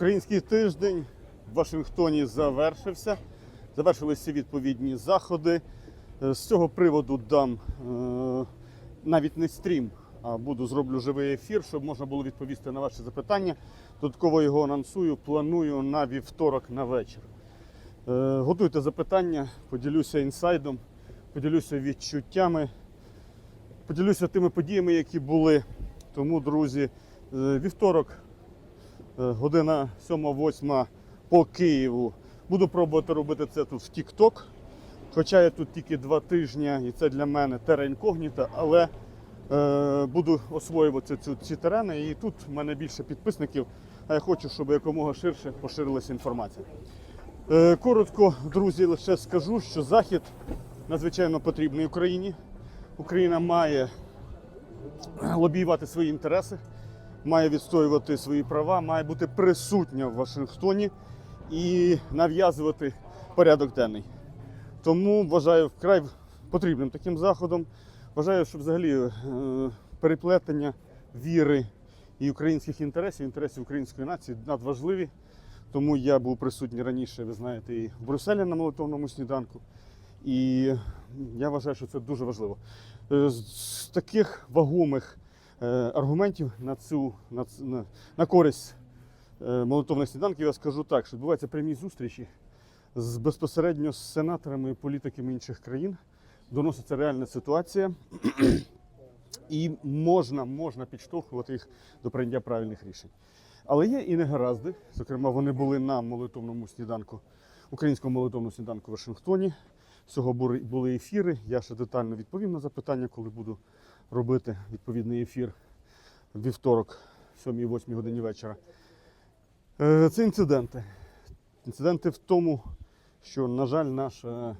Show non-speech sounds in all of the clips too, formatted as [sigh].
Український тиждень в Вашингтоні завершився. Завершилися відповідні заходи. Е, З цього приводу дам е, навіть не стрім, а буду зроблю живий ефір, щоб можна було відповісти на ваші запитання. Додатково його анонсую, планую на вівторок на вечір. Е, Готуйте запитання, поділюся інсайдом, поділюся відчуттями, поділюся тими подіями, які були. Тому, друзі, вівторок, година 7-8 по Києву. Буду пробувати робити це тут в TikTok. Хоча я тут тільки два тижні, і це для мене тера інкогніта, але е, буду освоювати цю, ці терени. І тут в мене більше підписників, а я хочу, щоб якомога ширше поширилася інформація. Е, коротко, друзі, лише скажу, що Захід надзвичайно потрібний Україні. Україна має лобіювати свої інтереси, має відстоювати свої права, має бути присутня в Вашингтоні і нав'язувати порядок денний. Тому вважаю вкрай потрібним таким заходом. Вважаю, що взагалі е, переплетення віри і українських інтересів, інтересів української нації надважливі. Тому я був присутній раніше, ви знаєте, і в Брюсселі на молитовному сніданку. І я вважаю, що це дуже важливо. Е, З таких вагомих аргументів на цю на, на, на користь е, молитовних сніданків я скажу так, що відбуваються прямі зустрічі з безпосередньо з сенаторами і політиками інших країн. Доноситься реальна ситуація, і можна, можна підштовхувати їх до прийняття правильних рішень. Але є і негаразди. Зокрема, вони були на молитовному сніданку, українському молитовному сніданку в Вашингтоні. Всього були ефіри. Я ще детально відповім на запитання, коли буду робити відповідний ефір вівторок, 7-8 годині вечора. Е, Це інциденти. Інциденти в тому, що, на жаль, наша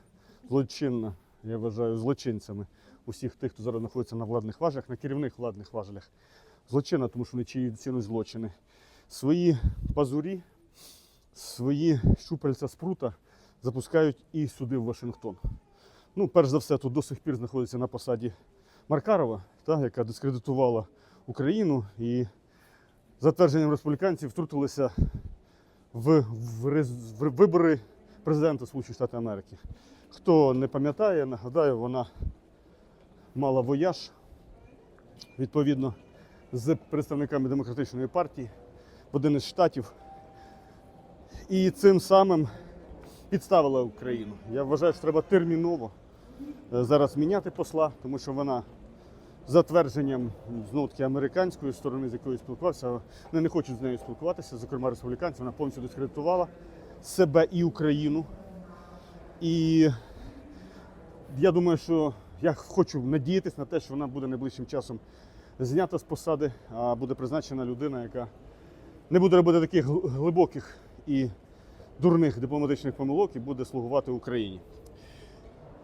злочинна, я вважаю, злочинцями усіх тих, хто зараз знаходиться на владних важелях, на керівних владних важелях. Злочинна, тому що вони чиють цінуть злочини. Свої пазурі, свої щупальця спрута запускають і сюди в Вашингтон. Ну, перш за все, тут до сих пір знаходиться на посаді Маркарова, та, яка дискредитувала Україну і за твердженням республіканців втрутилися в, в, в вибори президента Сполучених Штатів Америки. Хто не пам'ятає, нагадаю, вона мала вояж відповідно з представниками демократичної партії в один із штатів. І цим самим підставила Україну. Я вважаю, що треба терміново е, зараз міняти посла, тому що вона за твердженням знову таки американської сторони, з якою спілкувався, вони не хочуть з нею спілкуватися, зокрема республіканці, вона повністю дискредитувала себе і Україну. І я думаю, що я хочу надіятися на те, що вона буде найближчим часом знята з посади, а буде призначена людина, яка не буде робити таких глибоких і дурних дипломатичних помилок і буде слугувати Україні.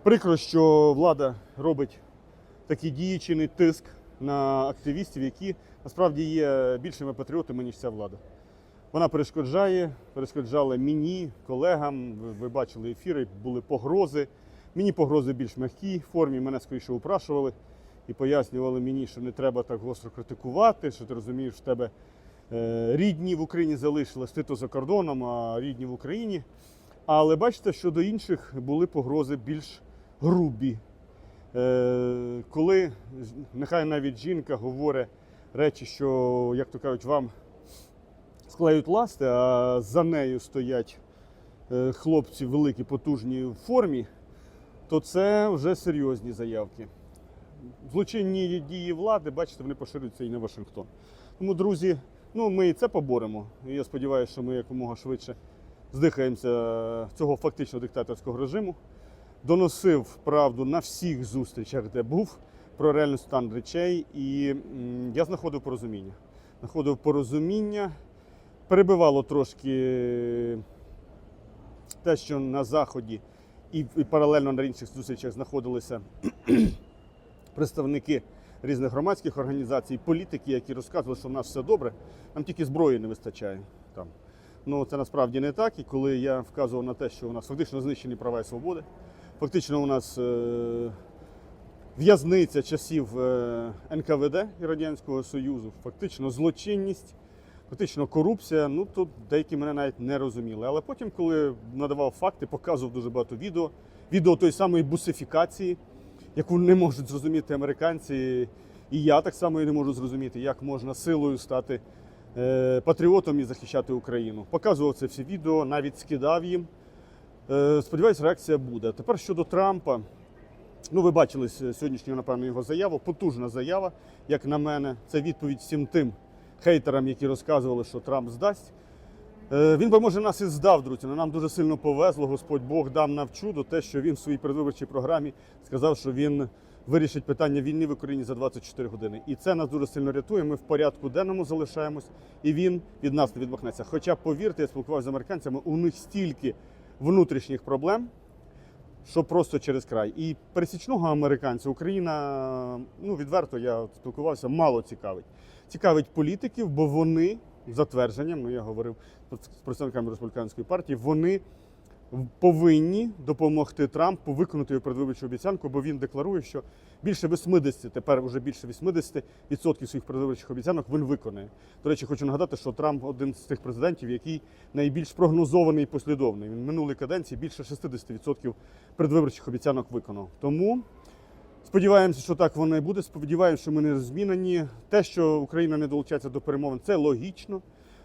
Прикро, що влада робить такий дії, тиск на активістів, які насправді є більшими патріотами, ніж ця влада. Вона перешкоджає, перешкоджала мені, колегам. Ви, бачили ефіри, були погрози. Мені погрози більш м'якій формі, мене скоріше упрашували і пояснювали мені, що не треба так гостро критикувати, що ти розумієш, в тебе е, рідні в Україні залишились, ти то за кордоном, а рідні в Україні. Але бачите, що до інших були погрози більш грубі. Е, коли нехай навіть жінка говорить речі, що, як то кажуть, вам склеють ласти, а за нею стоять е, хлопці великі, потужні в формі, то це вже серйозні заявки. Злочинні дії влади, бачите, вони поширюються і на Вашингтон. Тому, друзі, ну ми і це поборемо. І я сподіваюся, що ми якомога швидше здихаємося цього фактично диктаторського режиму. Доносив правду на всіх зустрічах, де був, про реальний стан речей, і я знаходив порозуміння. Знаходив порозуміння, перебивало трошки те, що на Заході і, паралельно на інших зустрічах знаходилися [clears throat] представники різних громадських організацій, політики, які розказували, що в нас все добре, нам тільки зброї не вистачає. Там. Ну, це насправді не так. І коли я вказував на те, що у нас фактично знищені права і свободи, фактично у нас е- в'язниця часів е- НКВД і Радянського Союзу, фактично злочинність, фактично корупція. Ну тут деякі мене навіть не розуміли. Але потім, коли надавав факти, показував дуже багато відео, відео тої самої бусифікації, яку не можуть зрозуміти американці, і я так само і не можу зрозуміти, як можна силою стати е, патріотом і захищати Україну. Показував це всі відео, навіть скидав їм. Е, Сподіваюсь, реакція буде. Тепер щодо Трампа. Ну, ви бачили сьогоднішню, напевно, його заяву. Потужна заява, як на мене. Це відповідь всім тим хейтерам, які розказували, що Трамп здасть. Е, Він би, може, нас і здав, друзі. Нам дуже сильно повезло. Господь Бог дав нам чудо, те, що він в своїй передвиборчій програмі сказав, що він вирішить питання війни в Україні за 24 години. І це нас дуже сильно рятує. Ми в порядку денному залишаємось, і він від нас не відмахнеться. Хоча, повірте, я спілкувався з американцями, у них стільки внутрішніх проблем, що просто через край. І пересічного американця Україна, ну відверто я спілкувався, мало цікавить. Цікавить політиків, бо вони за твердженням, ну я говорив з представниками республіканської партії, вони повинні допомогти Трампу виконати його передвиборчу обіцянку, бо він декларує, що більше 80, тепер вже більше 80% своїх передвиборчих обіцянок він виконає. До речі, хочу нагадати, що Трамп один з тих президентів, який найбільш прогнозований і послідовний. Він в минулій каденції більше 60% передвиборчих обіцянок виконав. Тому сподіваємося, що так воно і буде. Сподіваємося, що ми не змінені. Те, що Україна не долучається до перемовин, це логічно.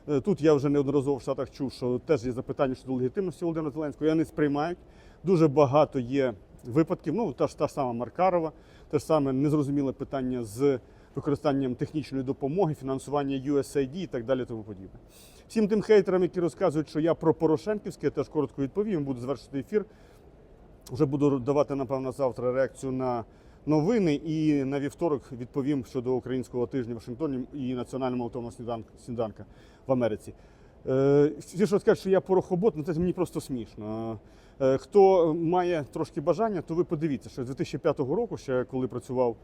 Е, Тут я вже неодноразово в Штатах чув, що теж є запитання щодо легітимності Володимира Зеленського. Я не сприймають. Дуже багато є випадків. Ну, та ж та ж сама Маркарова, те ж саме незрозуміле питання з використанням технічної допомоги, фінансування USAID і так далі. Тому подібне. Всім тим хейтерам, які розказують, що я про Порошенківське, я теж коротко відповім, буду завершити ефір. Вже буду давати, напевно, завтра реакцію на новини і на вівторок відповім щодо українського тижня в Вашингтоні і національного молотовного сніданка, в Америці. Е, Всі, що скажуть, що я порохобот, ну це мені просто смішно. Е, Хто має трошки бажання, то ви подивіться, що з 2005 року, ще коли працював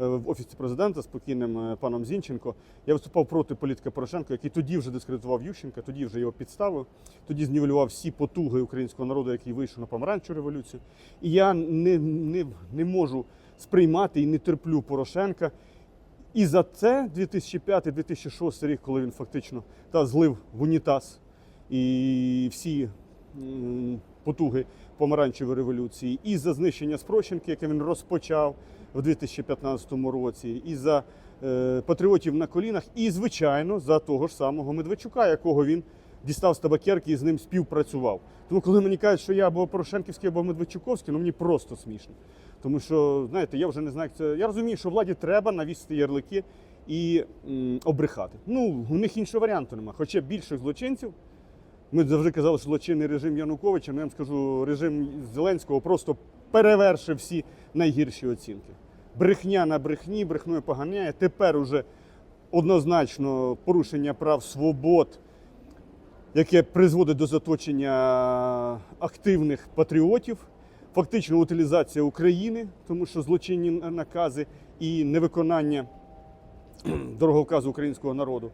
е, в офісі президента з покійним е, паном Зінченко, я виступав проти політика Порошенка, який тоді вже дискредитував Ющенка, тоді вже його підставив, тоді знівелював всі потуги українського народу, який вийшов на помаранчу революцію. І я не, не, не можу сприймати і не терплю Порошенка. І за це 2005-2006 рік, коли він фактично та злив в унітаз і всі потуги помаранчевої революції, і за знищення спрощенки, яке він розпочав в 2015 році, і за е, патріотів на колінах, і, звичайно, за того ж самого Медведчука, якого він дістав з табакерки і з ним співпрацював. Тому, коли мені кажуть, що я або Порошенківський, або Медведчуковський, ну мені просто смішно. Тому що, знаєте, я вже не знаю, як це. Я розумію, що владі треба навісити ярлики і м, обрехати. Ну, у них іншого варіанту немає. Хоча більших злочинців. Ми завжди казали, що злочинний режим Януковича, ну я вам скажу, режим Зеленського просто перевершив всі найгірші оцінки. Брехня на брехні, брехною поганяє. Тепер уже однозначно порушення прав свобод, яке призводить до заточення активних патріотів, фактично утилізація України, тому що злочинні накази і невиконання [clears throat] дороговказу українського народу.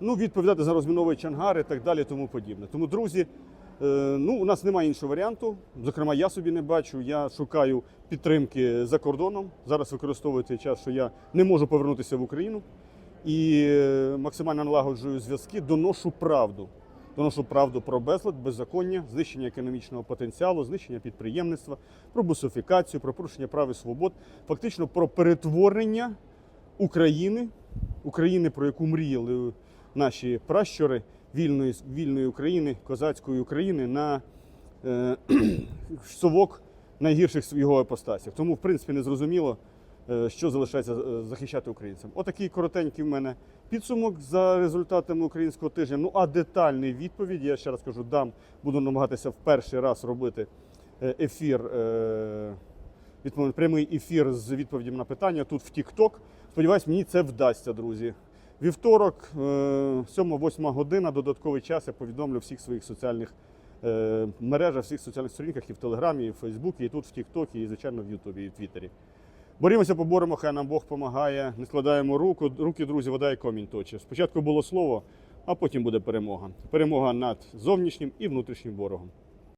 Ну, відповідати за розміновуючі ангари і так далі, тому подібне. Тому, друзі, е, ну, у нас немає іншого варіанту. Зокрема, я собі не бачу. Я шукаю підтримки за кордоном. Зараз використовую цей час, що я не можу повернутися в Україну і е, максимально налагоджую зв'язки, доношу правду. Доношу правду про безлад, беззаконня, знищення економічного потенціалу, знищення підприємництва, про бусифікацію, про порушення прав і свобод, фактично про перетворення України, України, про яку мріяли наші пращури вільної, вільної України, козацької України на е, [clears throat] совок найгірших його апостасів. Тому, в принципі, не зрозуміло, е, що залишається е, захищати українцям. Отакий коротенький в мене підсумок за результатами українського тижня. Ну а детальний відповідь, я ще раз кажу, дам, буду намагатися в перший раз робити е, ефір. е, прямий ефір з відповідями на питання тут в TikTok. Сподіваюсь, мені це вдасться, друзі. Вівторок, 7-8 година, додатковий час. Я повідомлю всіх своїх соціальних е, мережах, всіх соціальних сторінках і в Телеграмі, і в Фейсбуці, і тут в Тіктокі, і, звичайно, в Ютубі, і в Твіттері. Борімося, поборемо, хай нам Бог допомагає. Не складаємо руку, руки, друзі, вода і комінь точить. Спочатку було слово, а потім буде перемога. Перемога над зовнішнім і внутрішнім ворогом.